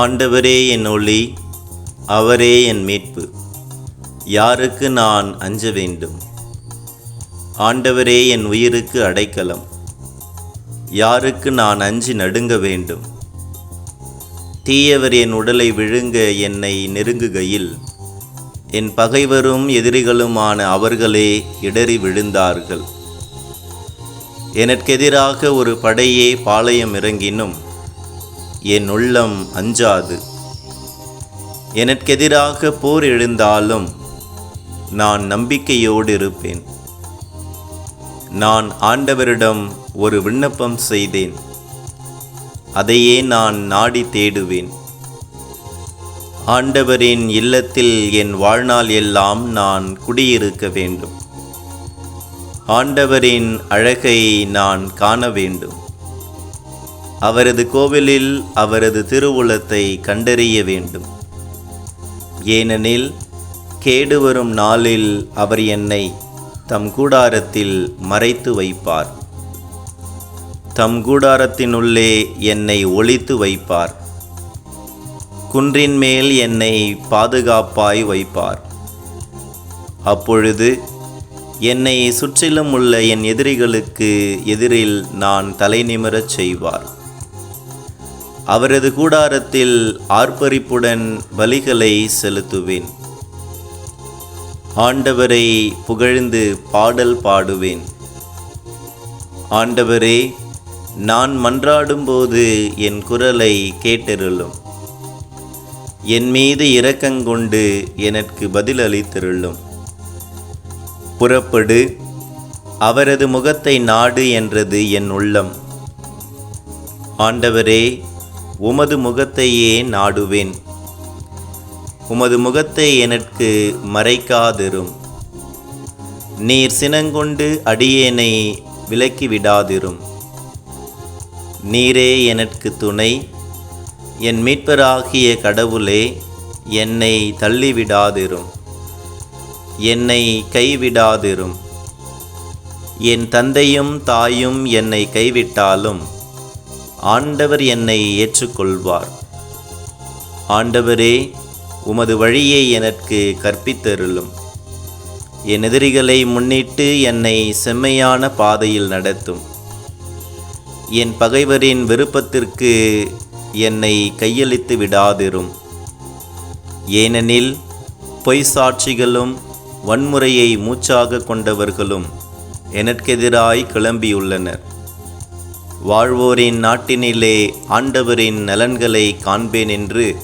ஆண்டவரே என் ஒளி அவரே என் மீட்பு. யாருக்கு நான் அஞ்ச வேண்டும்? ஆண்டவரே என் உயிருக்கு அடைக்கலம். யாருக்கு நான் அஞ்சி நடுங்க வேண்டும்? தீயவர் என் உடலை விழுங்க என்னை நெருங்குகையில். என் பகைவரும் எதிரிகளுமான அவர்களே இடறி விழுந்தார்கள். எனக்கெதிராக ஒரு படையே பாளையம் இறங்கினும் என் உள்ளம் அஞ்சாது. எனக்கெதிராக போர் எழுந்தாலும் நான் நம்பிக்கையோடு இருப்பேன். நான் ஆண்டவரிடம் ஒரு விண்ணப்பம் செய்தேன். அதையே நான் நாடி தேடுவேன். ஆண்டவரின் இல்லத்தில் என் வாழ்நாள் எல்லாம் நான் குடியிருக்க வேண்டும். ஆண்டவரின் அழகை நான் காண வேண்டும். அவரது கோவிலில் அவரது திருவுளத்தை கண்டறிய வேண்டும். ஏனெனில் கேடு வரும் நாளில் அவர் என்னை தம் கூடாரத்தில் மறைத்து வைப்பார். தம் கூடாரத்தினுள்ளே என்னை ஒளித்து வைப்பார். குன்றின் மேல் என்னை பாதுகாப்பாய் வைப்பார். அப்பொழுது என்னை சுற்றிலும் உள்ள என் எதிரிகளுக்கு எதிரில் நான் தலை நிமிரச் செய்வார். அவரது கூடாரத்தில் ஆர்ப்பரிப்புடன் பலிகளை செலுத்துவேன். ஆண்டவரை புகழ்ந்து பாடல் பாடுவேன். ஆண்டவரே நான் மன்றாடும்போது என் குரலை கேட்டருளும். என் மீது இரக்கங்கொண்டு எனக்கு பதிலளித்திருளும். புறப்படு அவரது முகத்தை நாடு என்றது என் உள்ளம். ஆண்டவரே உமது முகத்தையே நாடுவேன். உமது முகத்தை எனக்கு மறைக்காதிரும். நீர் சினங்கொண்டு அடியேனை விலக்கி விடாதிரும் நீரே எனக்கு துணை. என் மீட்பராகிய கடவுளே என்னை தள்ளிவிடாதிரும். என்னை கைவிடாதிரும். என் தந்தையும் தாயும் என்னை கைவிட்டாலும் ஆண்டவர் என்னை ஏற்றுக்கொள்வார். ஆண்டவரே உமது வழியை எனக்கு கற்பித்தருளும். என் எதிரிகளை முன்னிட்டு என்னை செம்மையான பாதையில் நடத்தும். என் பகைவரின் விருப்பத்திற்கு என்னை கையளித்து விடாதிரும். ஏனெனில் பொய் சாட்சிகளும் வன்முறையை மூச்சாக கொண்டவர்களும் எனக்கெதிராய் கிளம்பியுள்ளனர். வாழ்வோரின் நாட்டினிலே ஆண்டவரின் நலன்களை காண்பேன் என்று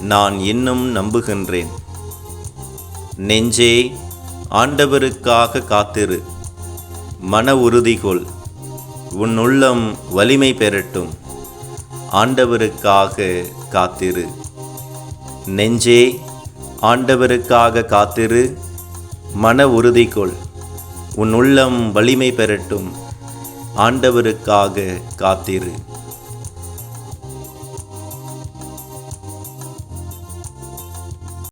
நான் இன்னும் நம்புகின்றேன். நெஞ்சே ஆண்டவருக்காக காத்திரு. மன உறுதிகொள். உன் உள்ளம் வலிமை பெறட்டும் ஆண்டவருக்காக காத்திரு. நெஞ்சே ஆண்டவருக்காக காத்திரு. மன உறுதிகொள். உன் உள்ளம் வலிமை பெறட்டும் ஆண்டவருக்காக காத்திரு.